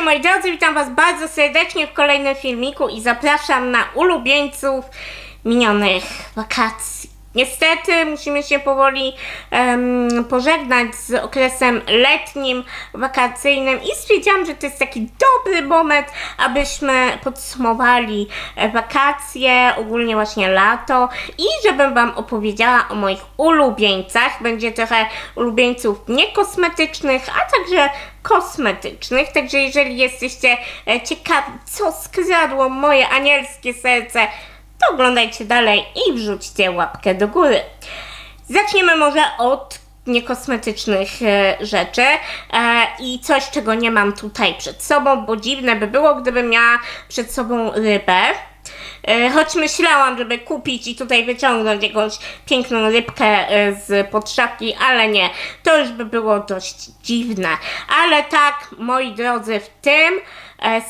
Witajcie moi drodzy, witam was bardzo serdecznie w kolejnym filmiku i zapraszam na ulubieńców minionych wakacji. Niestety musimy się powoli em, pożegnać z okresem letnim, wakacyjnym i stwierdziłam, że to jest taki dobry moment, abyśmy podsumowali e, wakacje, ogólnie właśnie lato i żebym wam opowiedziała o moich ulubieńcach. Będzie trochę ulubieńców niekosmetycznych, a także kosmetycznych. Także jeżeli jesteście e, ciekawi, co skradło moje anielskie serce, to oglądajcie dalej i wrzućcie łapkę do góry. Zaczniemy może od niekosmetycznych e, rzeczy e, i coś, czego nie mam tutaj przed sobą, bo dziwne by było, gdybym miała przed sobą rybę. E, Choć myślałam, żeby kupić i tutaj wyciągnąć jakąś piękną rybkę z pod szafki, ale nie. To już by było dość dziwne. Ale tak, moi drodzy, w tym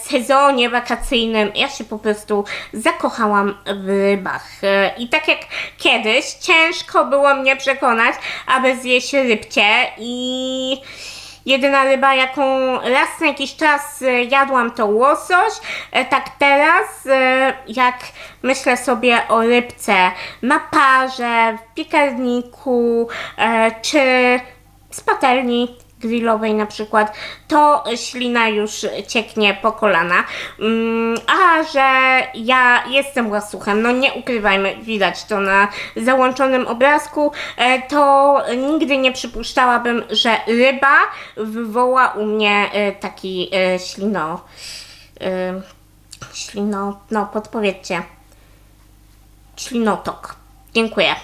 sezonie wakacyjnym ja się po prostu zakochałam w rybach. E, I tak jak kiedyś, ciężko było mnie przekonać, aby zjeść rybcie i Jedyna ryba, jaką raz na jakiś czas e, jadłam, to łosoś. E, Tak teraz, e, jak myślę sobie o rybce na parze, w piekarniku, e, czy z patelni grillowej na przykład, to ślina już cieknie po kolana. Mm, A że ja jestem łasuchem, no nie ukrywajmy, widać to na załączonym obrazku, e, to nigdy nie przypuszczałabym, że ryba wywoła u mnie e, taki e, ślino... Ślino... no podpowiedzcie ślinotok. Dziękuję.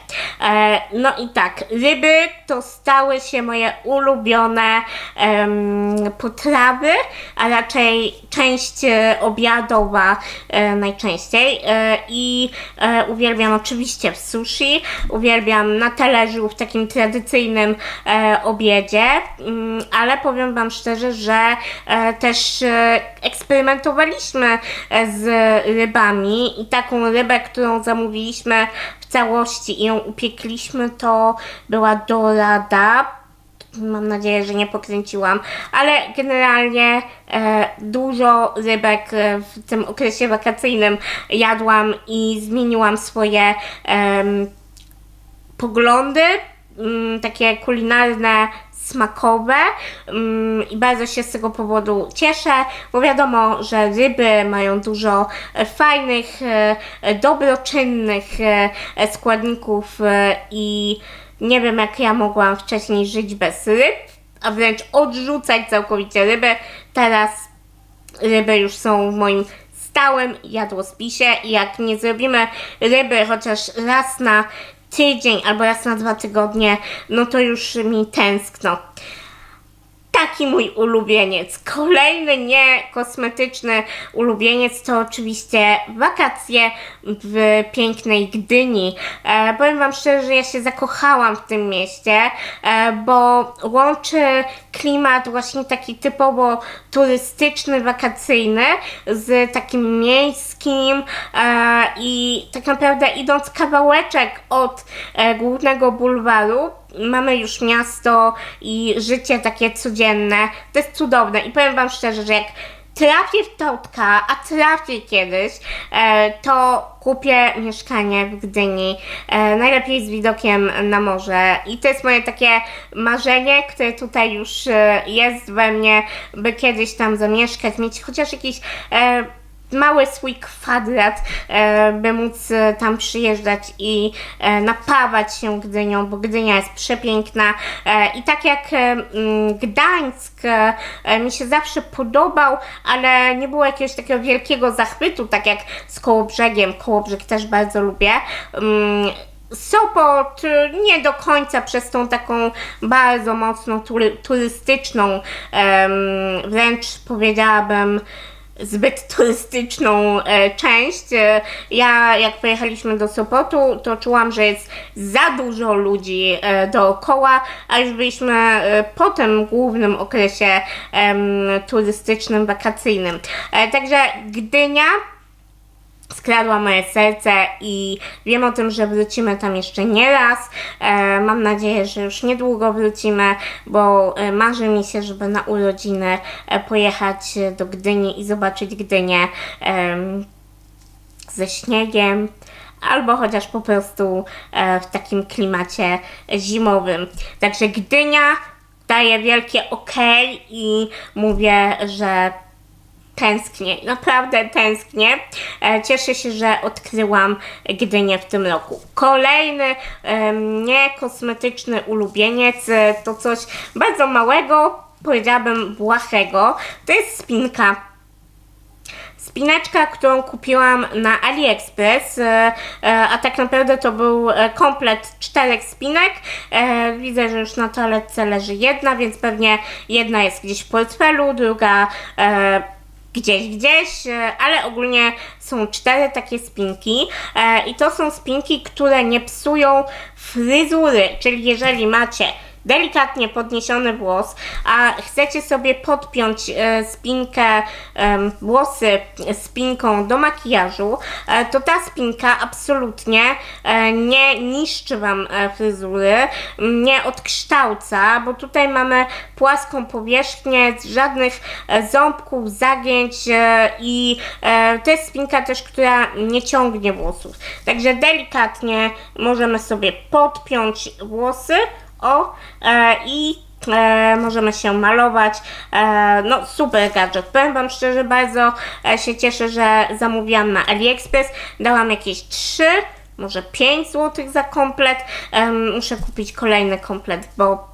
E, no i tak, ryby to stały się moje ulubione em, potrawy, a raczej część e, obiadowa e, najczęściej. E, I e, uwielbiam oczywiście w sushi, uwielbiam na talerzu w takim tradycyjnym e, obiedzie, mm, ale powiem Wam szczerze, że e, też e, eksperymentowaliśmy e, z rybami i taką rybę, którą zamówiliśmy w całości i ją upiekliśmy, to była dorada. Mam nadzieję, że nie pokręciłam, ale generalnie e, dużo rybek e, w tym okresie wakacyjnym jadłam i zmieniłam swoje em, poglądy, mm, takie kulinarne, smakowe mm, i bardzo się z tego powodu cieszę, bo wiadomo, że ryby mają dużo e, fajnych, e, e, dobroczynnych e, e, składników e, i nie wiem jak ja mogłam wcześniej żyć bez ryb, a wręcz odrzucać całkowicie ryby. Teraz ryby już są w moim stałym jadłospisie i jak nie zrobimy ryby chociaż raz na tydzień albo raz na dwa tygodnie, no to już mi tęskno. Taki mój ulubieniec. Kolejny nie kosmetyczny ulubieniec to oczywiście wakacje w pięknej Gdyni. E, powiem Wam szczerze, że ja się zakochałam w tym mieście, e, bo łączy klimat właśnie taki typowo turystyczny, wakacyjny z takim miejskim e, i tak naprawdę idąc kawałeczek od e, głównego bulwaru, mamy już miasto i życie takie codzienne. To jest cudowne i powiem Wam szczerze, że jak trafię w Totka, a trafię kiedyś, e, to kupię mieszkanie w Gdyni, e, najlepiej z widokiem na morze i to jest moje takie marzenie, które tutaj już e, jest we mnie, by kiedyś tam zamieszkać, mieć chociaż jakiś mały swój kwadrat, e, by móc e, tam przyjeżdżać i e, napawać się Gdynią, bo Gdynia jest przepiękna i tak jak Gdańsk mi się zawsze podobał, ale nie było jakiegoś takiego wielkiego zachwytu, tak jak z Kołobrzegiem, Kołobrzeg też bardzo lubię. Mm, Sopot nie do końca przez tą taką bardzo mocno tury, turystyczną, wręcz powiedziałabym, zbyt turystyczną e, część. E, ja, jak pojechaliśmy do Sopotu, to czułam, że jest za dużo ludzi e, dookoła, a już byliśmy e, po tym głównym okresie em, turystycznym, wakacyjnym. E, także Gdynia skradła moje serce i wiem o tym, że wrócimy tam jeszcze nie raz. E, mam nadzieję, że już niedługo wrócimy, bo e, marzy mi się, żeby na urodziny e, pojechać do Gdyni i zobaczyć Gdynię em, ze śniegiem. Albo chociaż po prostu e, w takim klimacie zimowym. Także Gdynia daje wielkie ok i mówię, że tęsknię, naprawdę tęsknię. E, Cieszę się, że odkryłam Gdynię w tym roku. Kolejny niekosmetyczny ulubieniec e, to coś bardzo małego, powiedziałabym błahego. To jest spinka. Spineczka, którą kupiłam na AliExpress, e, a tak naprawdę to był komplet czterech spinek. Widzę, że już na toaletce leży jedna, więc pewnie jedna jest gdzieś w portfelu, druga gdzieś, gdzieś, e, ale ogólnie są cztery takie spinki e, i to są spinki, które nie psują fryzury, czyli jeżeli macie delikatnie podniesiony włos, a chcecie sobie podpiąć e, spinkę, włosy spinką do makijażu, e, to ta spinka absolutnie e, nie niszczy Wam fryzury, nie odkształca, bo tutaj mamy płaską powierzchnię, żadnych ząbków, zagięć i to jest spinka też, która nie ciągnie włosów. Także delikatnie możemy sobie podpiąć włosy, o, e, i e, możemy się malować. E, no super gadżet. Powiem Wam szczerze, bardzo e, się cieszę, że zamówiłam na AliExpress. Dałam jakieś 3 może 5 zł za komplet. Em, muszę kupić kolejny komplet, bo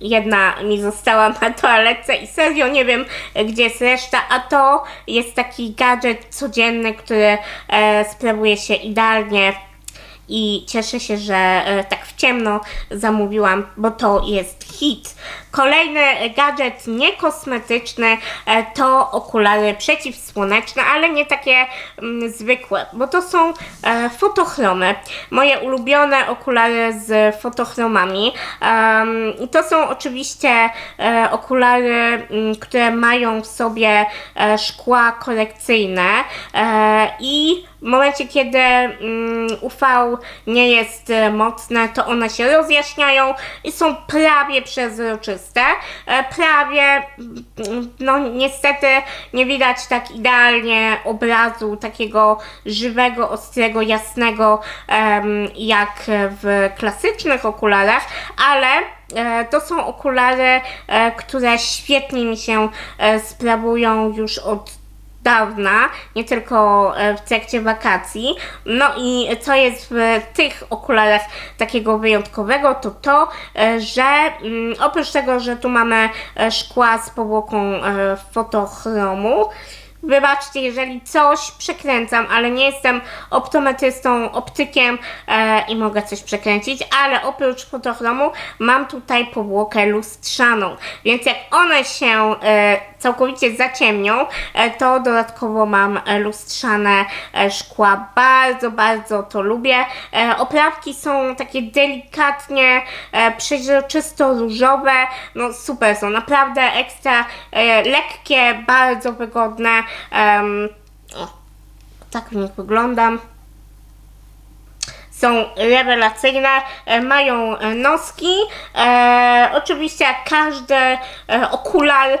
jedna mi została na toaletce i serio nie wiem, e, gdzie jest reszta, a to jest taki gadżet codzienny, który e, sprawuje się idealnie i cieszę się, że e, tak w ciemno zamówiłam, bo to jest hit. Kolejny gadżet niekosmetyczny e, to okulary przeciwsłoneczne, ale nie takie mm, zwykłe, bo to są e, fotochromy. Moje ulubione okulary z fotochromami. I to są oczywiście e, okulary, mm, które mają w sobie e, szkła korekcyjne e, i w momencie, kiedy mm, UV nie jest e, mocne, to one się rozjaśniają i są prawie przezroczyste. E, prawie, no niestety nie widać tak idealnie obrazu takiego żywego, ostrego, jasnego, jak w klasycznych okularach, ale e, to są okulary, e, które świetnie mi się sprawują już od dawna, nie tylko e, w trakcie wakacji. No i co jest w tych okularach takiego wyjątkowego, to to, e, że mm, oprócz tego, że tu mamy e, szkła z powłoką fotochromu, Wybaczcie, jeżeli coś przekręcam, ale nie jestem optometrystą, optykiem e, i mogę coś przekręcić, ale oprócz fotochromu mam tutaj powłokę lustrzaną, więc jak one się e, całkowicie zaciemnią, e, to dodatkowo mam lustrzane e, szkła. Bardzo, bardzo to lubię. E, oprawki są takie delikatnie e, przeźroczysto-różowe, no super są, naprawdę ekstra lekkie, bardzo wygodne. O, tak w nich wyglądam są rewelacyjne, e, mają e, noski. E, oczywiście jak każdy okular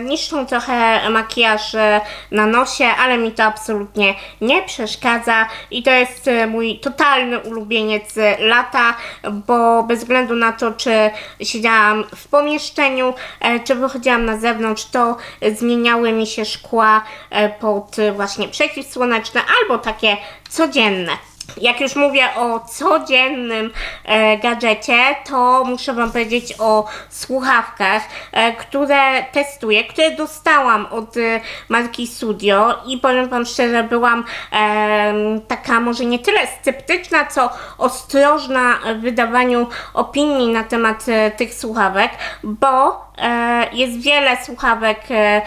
niszczą trochę makijaż na nosie, ale mi to absolutnie nie przeszkadza i to jest mój totalny ulubieniec lata, bo bez względu na to, czy siedziałam w pomieszczeniu, czy wychodziłam na zewnątrz, to zmieniały mi się szkła pod właśnie przeciwsłoneczne albo takie codzienne. Jak już mówię o codziennym e, gadżecie, to muszę Wam powiedzieć o słuchawkach, e, które testuję, które dostałam od e, marki Studio i powiem Wam szczerze, byłam e, taka może nie tyle sceptyczna, co ostrożna w wydawaniu opinii na temat e, tych słuchawek, bo jest wiele słuchawek e,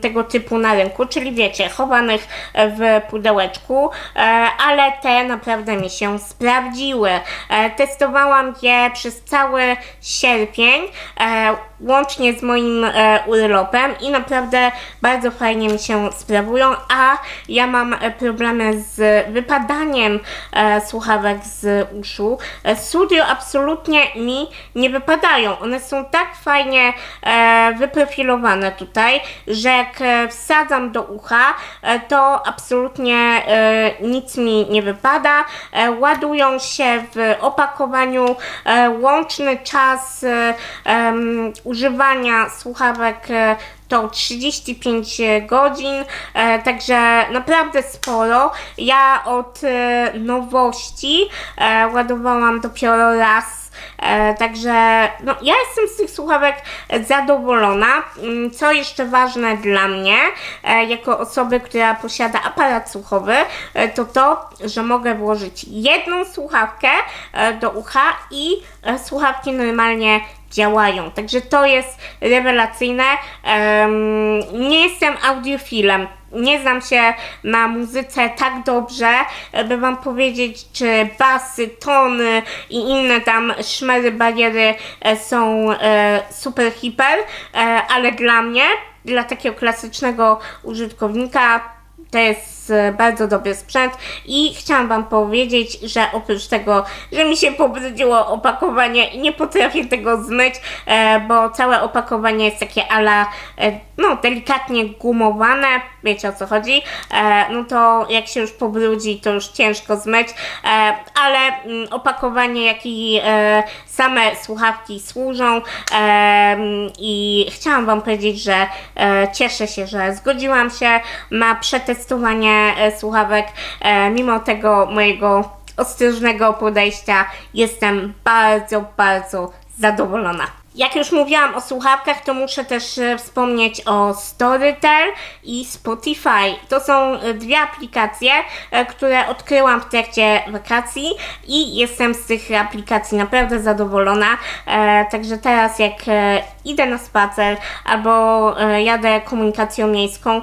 tego typu na rynku, czyli wiecie, chowanych w pudełeczku, e, ale te naprawdę mi się sprawdziły. E, testowałam je przez cały sierpień, e, łącznie z moim e, urlopem i naprawdę bardzo fajnie mi się sprawują, a ja mam e, problemy z wypadaniem e, słuchawek z uszu. E, Studio absolutnie mi nie wypadają. One są tak fajnie e, wyprofilowane tutaj, że jak e, wsadzam do ucha, e, to absolutnie e, nic mi nie wypada. E, ładują się w opakowaniu. E, łączny czas e, em, używania słuchawek e, to 35 godzin, e, także naprawdę sporo. Ja od e, nowości e, ładowałam dopiero raz. E, także no, ja jestem z tych słuchawek zadowolona. Mm, Co jeszcze ważne dla mnie, e, jako osoby, która posiada aparat słuchowy, e, to to, że mogę włożyć jedną słuchawkę do ucha i słuchawki normalnie działają. Także to jest rewelacyjne. Nie jestem audiofilem. Nie znam się na muzyce tak dobrze, by wam powiedzieć, czy basy, tony i inne tam szmery, bariery e, są e, super hiper, e, ale dla mnie, dla takiego klasycznego użytkownika, to jest bardzo dobry sprzęt i chciałam Wam powiedzieć, że oprócz tego, że mi się pobrudziło opakowanie i nie potrafię tego zmyć, e, bo całe opakowanie jest takie ala, e, no delikatnie gumowane, wiecie o co chodzi, e, no to jak się już pobrudzi, to już ciężko zmyć, ale mm, opakowanie, jak i same słuchawki służą e, i chciałam Wam powiedzieć, że cieszę się, że zgodziłam się na przetestowanie e, słuchawek. E, mimo tego mojego ostrożnego podejścia jestem bardzo, bardzo zadowolona. Jak już mówiłam o słuchawkach, to muszę też e, wspomnieć o Storytel i Spotify. To są dwie aplikacje, które odkryłam w trakcie wakacji i jestem z tych aplikacji naprawdę zadowolona. Także teraz jak idę na spacer albo jadę komunikacją miejską,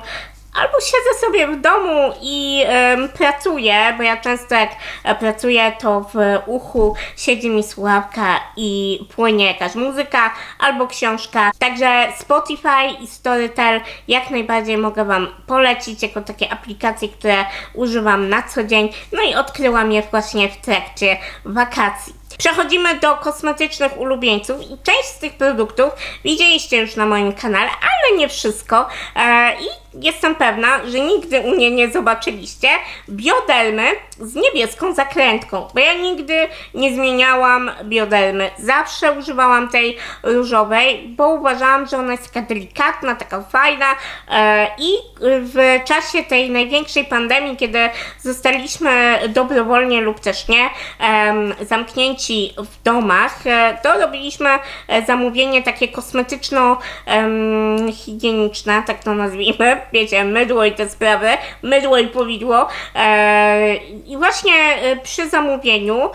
Albo siedzę sobie w domu i em, pracuję, bo ja często jak e, pracuję, to w uchu siedzi mi słuchawka i płynie jakaś muzyka albo książka. Także Spotify i Storytel jak najbardziej mogę Wam polecić jako takie aplikacje, które używam na co dzień. No i odkryłam je właśnie w trakcie wakacji. Przechodzimy do kosmetycznych ulubieńców i część z tych produktów widzieliście już na moim kanale, ale nie wszystko. E, I jestem pewna, że nigdy u mnie nie zobaczyliście biodermy z niebieską zakrętką, bo ja nigdy nie zmieniałam biodermy. Zawsze używałam tej różowej, bo uważałam, że ona jest taka delikatna, taka fajna e, i w czasie tej największej pandemii, kiedy zostaliśmy dobrowolnie lub też nie zamknięci w domach, e, to robiliśmy e, zamówienie takie kosmetyczno-higieniczne, tak to nazwijmy, wiecie, mydło i te sprawy, mydło i powidło. E, I właśnie przy zamówieniu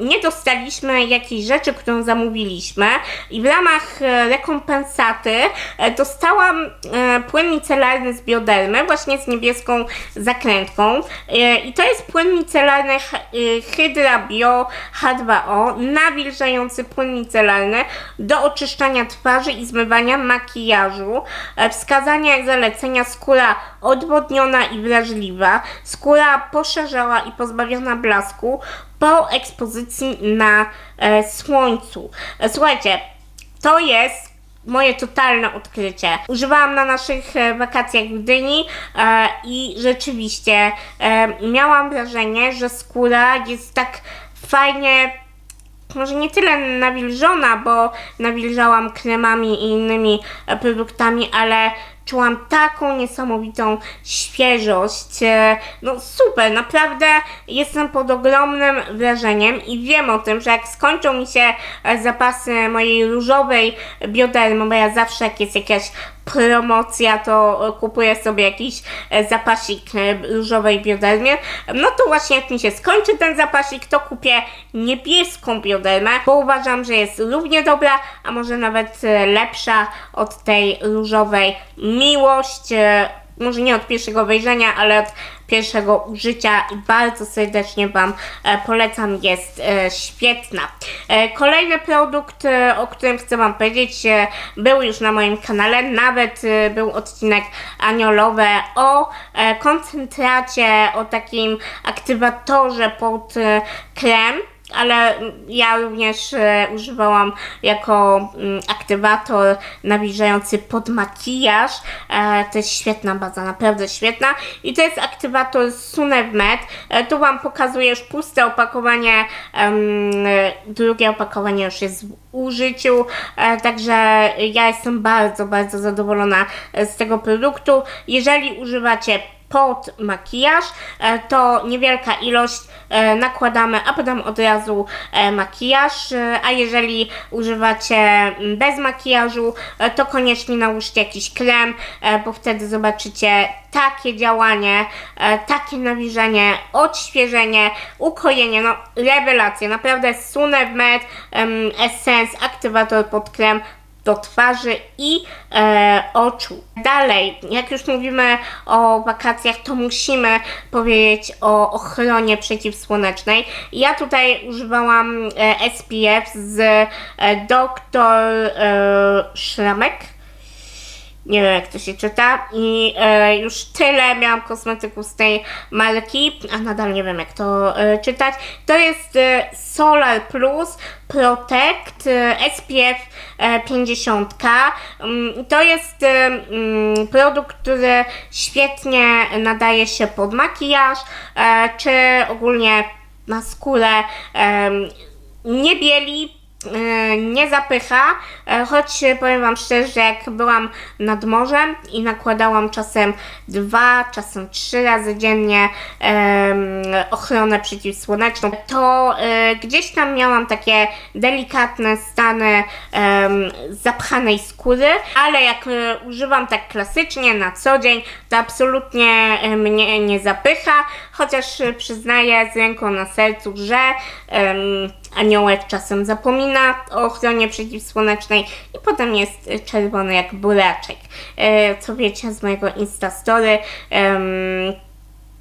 nie dostaliśmy jakiejś rzeczy, którą zamówiliśmy i w ramach rekompensaty dostałam płyn micelarny z biodermy, właśnie z niebieską zakrętką. I to jest płyn micelarny y, Hydra Bio H2O, nawilżający płyn micelarny do oczyszczania twarzy i zmywania makijażu. E, Wskazania i zalecenia skóra odwodniona i wrażliwa, skóra poszerzała i pozbawiona blasku po ekspozycji na e, słońcu. E, słuchajcie, to jest moje totalne odkrycie. Używałam na naszych e, wakacjach w Gdyni e, i rzeczywiście e, miałam wrażenie, że skóra jest tak fajnie może nie tyle nawilżona, bo nawilżałam kremami i innymi e, produktami, ale czułam taką niesamowitą świeżość. E, No super, naprawdę jestem pod ogromnym wrażeniem i wiem o tym, że jak skończą mi się e, zapasy mojej różowej biodermy, bo ja zawsze jak jest jakaś promocja, to e, kupuję sobie jakiś e, zapasik e, różowej biodermie. No to właśnie jak mi się skończy ten zapasik, to kupię niebieską biodermę, bo uważam, że jest równie dobra, a może nawet lepsza od tej różowej. Miłość, może nie od pierwszego wejrzenia, ale od pierwszego użycia i bardzo serdecznie Wam e, polecam, jest e, świetna. E, kolejny produkt, o którym chcę Wam powiedzieć, był już na moim kanale, nawet był odcinek aniolowy o koncentracie, o takim aktywatorze pod krem ale ja również e, używałam jako mm, aktywator nawilżający pod makijaż. E, to jest świetna baza, naprawdę świetna. I to jest aktywator Sunevmed. E, tu Wam pokazuję już puste opakowanie. Drugie opakowanie już jest w użyciu, także ja jestem bardzo, bardzo zadowolona z tego produktu. Jeżeli używacie pod makijaż, e, to niewielka ilość e, nakładamy, a potem od razu e, makijaż, a jeżeli używacie mm, bez makijażu, to koniecznie nałóżcie jakiś krem, bo wtedy zobaczycie takie działanie, takie nawilżenie, odświeżenie, ukojenie, no rewelacja, naprawdę Sunevmed em, Essence, aktywator pod krem, do twarzy i e, oczu. Dalej, jak już mówimy o wakacjach, to musimy powiedzieć o ochronie przeciwsłonecznej. Ja tutaj używałam e, SPF z e, Dr. E, nie wiem jak to się czyta i e, już tyle miałam kosmetyków z tej marki, a nadal nie wiem jak to e, czytać. To jest e, Solar Plus Protect e, SPF e, 50. Mm, to jest e, mm, produkt, który świetnie nadaje się pod makijaż, e, czy ogólnie na skórę. nie bieli, e, nie zapycha, e, choć e, powiem Wam szczerze, jak byłam nad morzem i nakładałam czasem dwa, czasem trzy razy dziennie ochronę przeciwsłoneczną, to e, gdzieś tam miałam takie delikatne stany zapchanej skóry, ale jak używam tak klasycznie na co dzień, to absolutnie mnie nie zapycha, chociaż e, przyznaję z ręką na sercu, że em, aniołek czasem zapomina o ochronie przeciwsłonecznej i potem jest czerwony jak buraczek. E, co wiecie z mojego Instastory. Em,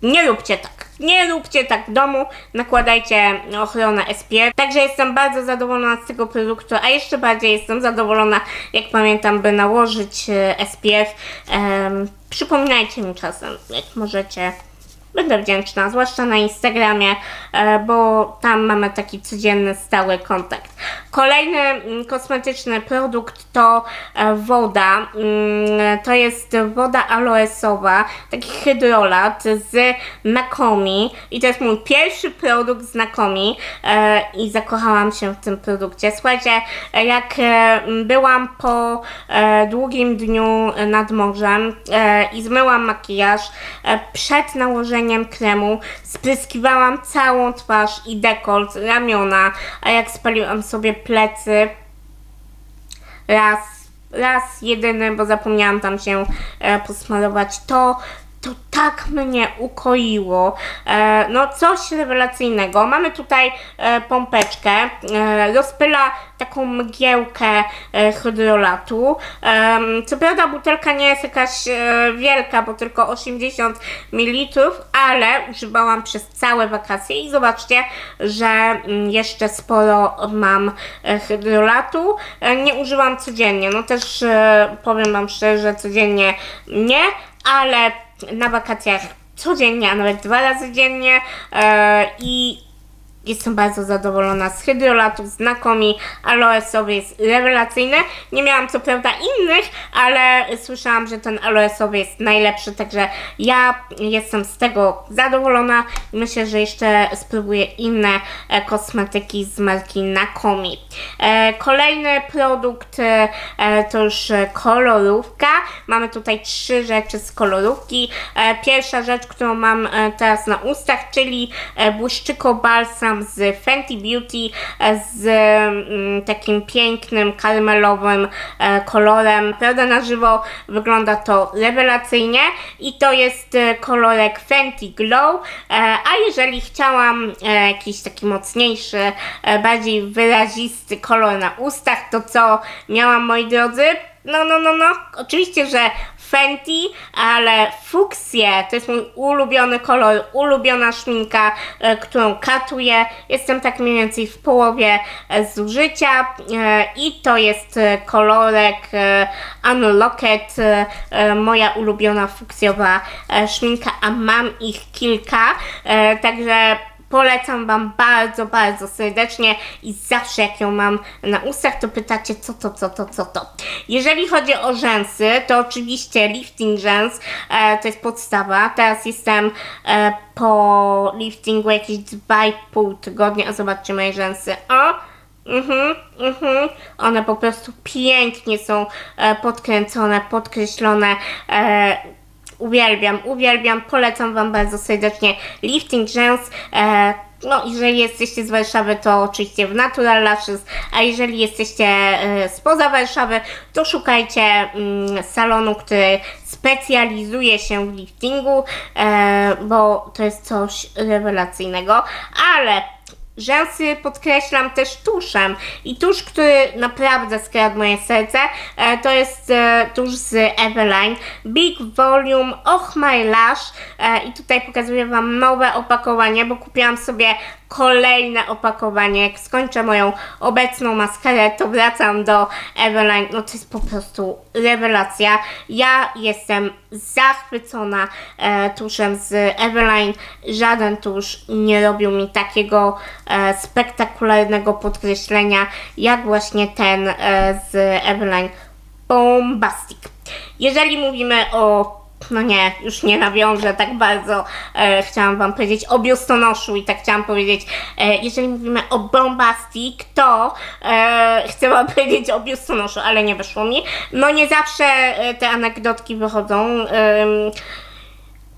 nie róbcie tak. Nie róbcie tak w domu. Nakładajcie ochronę SPF. Także jestem bardzo zadowolona z tego produktu, a jeszcze bardziej jestem zadowolona, jak pamiętam, by nałożyć e, SPF. Em, przypominajcie mi czasem, jak możecie. Będę wdzięczna, zwłaszcza na Instagramie, e, bo tam mamy taki codzienny, stały kontakt. Kolejny mm, kosmetyczny produkt to e, woda. Mm, To jest woda aloesowa, taki hydrolat z Nakomi. I to jest mój pierwszy produkt z Nakomi e, i zakochałam się w tym produkcie. Słuchajcie, e, jak byłam po długim dniu nad morzem i zmyłam makijaż, przed nałożeniem kremu spryskiwałam całą twarz i dekolt, ramiona, a jak spaliłam sobie plecy, raz, raz jedyny, bo zapomniałam tam się e, posmarować, to to tak mnie ukoiło. E, no coś rewelacyjnego. Mamy tutaj e, pompeczkę, e, rozpyla taką mgiełkę e, hydrolatu. Em, co prawda butelka nie jest jakaś e, wielka, bo tylko 80 ml, ale używałam przez całe wakacje i zobaczcie, że mm, jeszcze sporo mam e, hydrolatu. E, nie używam codziennie, no też e, powiem Wam szczerze, codziennie nie, ale na wakacjach codziennie, a nawet dwa razy dziennie e, i Jestem bardzo zadowolona z hydrolatów, znakomi, aloesowy jest rewelacyjny. Nie miałam co prawda innych, ale słyszałam, że ten aloesowy jest najlepszy, także ja jestem z tego zadowolona i myślę, że jeszcze spróbuję inne e, kosmetyki z marki Nakomi. E, kolejny produkt e, to już kolorówka. Mamy tutaj trzy rzeczy z kolorówki. Pierwsza rzecz, którą mam teraz na ustach, czyli błyszczyko balsam z Fenty Beauty e, z mm, takim pięknym, karmelowym e, kolorem. Prawda, na żywo wygląda to rewelacyjnie i to jest e, kolorek Fenty Glow, a jeżeli chciałam jakiś taki mocniejszy, bardziej wyrazisty kolor na ustach, to co miałam moi drodzy? No, no, no, no. Oczywiście, że Fenty, ale fuksję to jest mój ulubiony kolor, ulubiona szminka, e, którą katuję. Jestem tak mniej więcej w połowie e, zużycia e, i to jest kolorek Unlocked, moja ulubiona fuksjowa szminka, a mam ich kilka, także Polecam Wam bardzo, bardzo serdecznie i zawsze jak ją mam na ustach, to pytacie co to, co to, co to. Jeżeli chodzi o rzęsy, to oczywiście lifting rzęs e, to jest podstawa. Teraz jestem e, po liftingu jakieś 2,5 tygodnia, a zobaczcie moje rzęsy. O! Mhm, mhm. One po prostu pięknie są e, podkręcone, podkreślone. E, Uwielbiam, uwielbiam, polecam Wam bardzo serdecznie lifting rzęs. E, no, jeżeli jesteście z Warszawy, to oczywiście w Natural Lashes, a jeżeli jesteście e, spoza Warszawy, to szukajcie mm, salonu, który specjalizuje się w liftingu, e, bo to jest coś rewelacyjnego, ale Rzęsy podkreślam też tuszem. I tusz, który naprawdę skradł moje serce, e, to jest e, tusz z Eveline. Big Volume Och My Lash. E, i tutaj pokazuję Wam nowe opakowanie, bo kupiłam sobie kolejne opakowanie. Jak skończę moją obecną maskarę, to wracam do Eveline. No to jest po prostu rewelacja. Ja jestem zachwycona e, tuszem z Eveline. Żaden tusz nie robił mi takiego e, spektakularnego podkreślenia, jak właśnie ten e, z Eveline Bombastic. Jeżeli mówimy o no nie, już nie nawiążę tak bardzo. E, chciałam Wam powiedzieć o biustonoszu i tak chciałam powiedzieć, e, jeżeli mówimy o bombastic, to e, chcę Wam powiedzieć o biustonoszu, ale nie wyszło mi. No nie zawsze e, te anegdotki wychodzą. Em,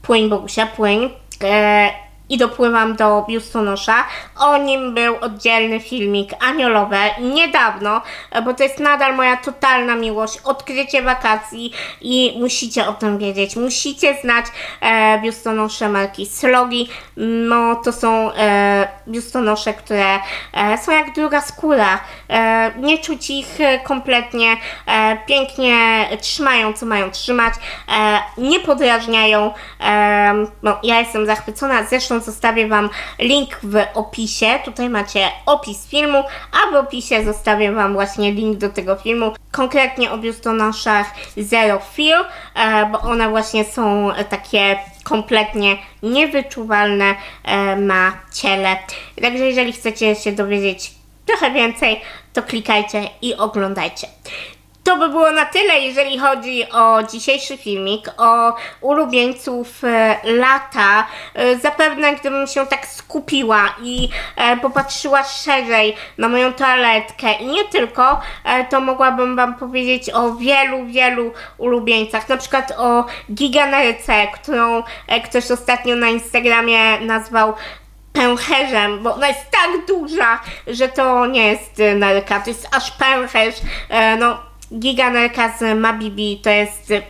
płyń Bogusia, płyń. E, I dopływam do biustonosza. O nim był oddzielny filmik Aniolowe niedawno, bo to jest nadal moja totalna miłość, odkrycie wakacji i musicie o tym wiedzieć. Musicie znać e, biustonosze marki Slogi. No to są e, biustonosze, które e, są jak druga skóra. E, nie czuć ich e, kompletnie. E, pięknie trzymają, co mają trzymać. E, nie podrażniają. E, no, ja jestem zachwycona. Zresztą zostawię Wam link w opisie. Tutaj macie opis filmu, a w opisie zostawię Wam właśnie link do tego filmu. Konkretnie o biustonoszach Zero Feel, e, bo one właśnie są takie kompletnie niewyczuwalne e, na ciele. Także jeżeli chcecie się dowiedzieć trochę więcej, to klikajcie i oglądajcie. To by było na tyle, jeżeli chodzi o dzisiejszy filmik, o ulubieńców e, lata. E, zapewne gdybym się tak skupiła i e, popatrzyła szerzej na moją toaletkę i nie tylko, to mogłabym Wam powiedzieć o wielu, wielu ulubieńcach. Na przykład o Giganerce, którą ktoś ostatnio na Instagramie nazwał pęcherzem, bo ona jest tak duża, że to nie jest nerka, to jest aż pęcherz. No, giganerka z Mabibi to jest e,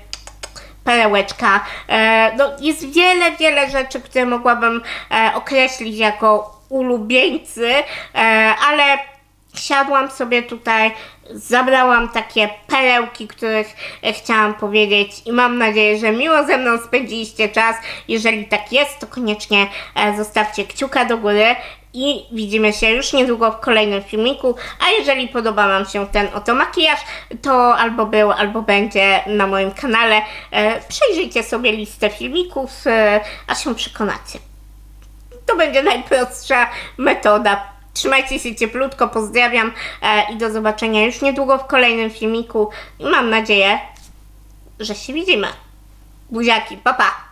perełeczka. E, no, jest wiele, wiele rzeczy, które mogłabym e, określić jako ulubieńcy, e, ale siadłam sobie tutaj, zabrałam takie perełki, których e, chciałam powiedzieć i mam nadzieję, że miło ze mną spędziliście czas. Jeżeli tak jest, to koniecznie e, zostawcie kciuka do góry i widzimy się już niedługo w kolejnym filmiku. A jeżeli podoba Wam się ten oto makijaż, to albo był, albo będzie na moim kanale. E, przejrzyjcie sobie listę filmików, a się przekonacie. To będzie najprostsza metoda. Trzymajcie się cieplutko, pozdrawiam e, i do zobaczenia już niedługo w kolejnym filmiku. I mam nadzieję, że się widzimy. Buziaki, pa pa!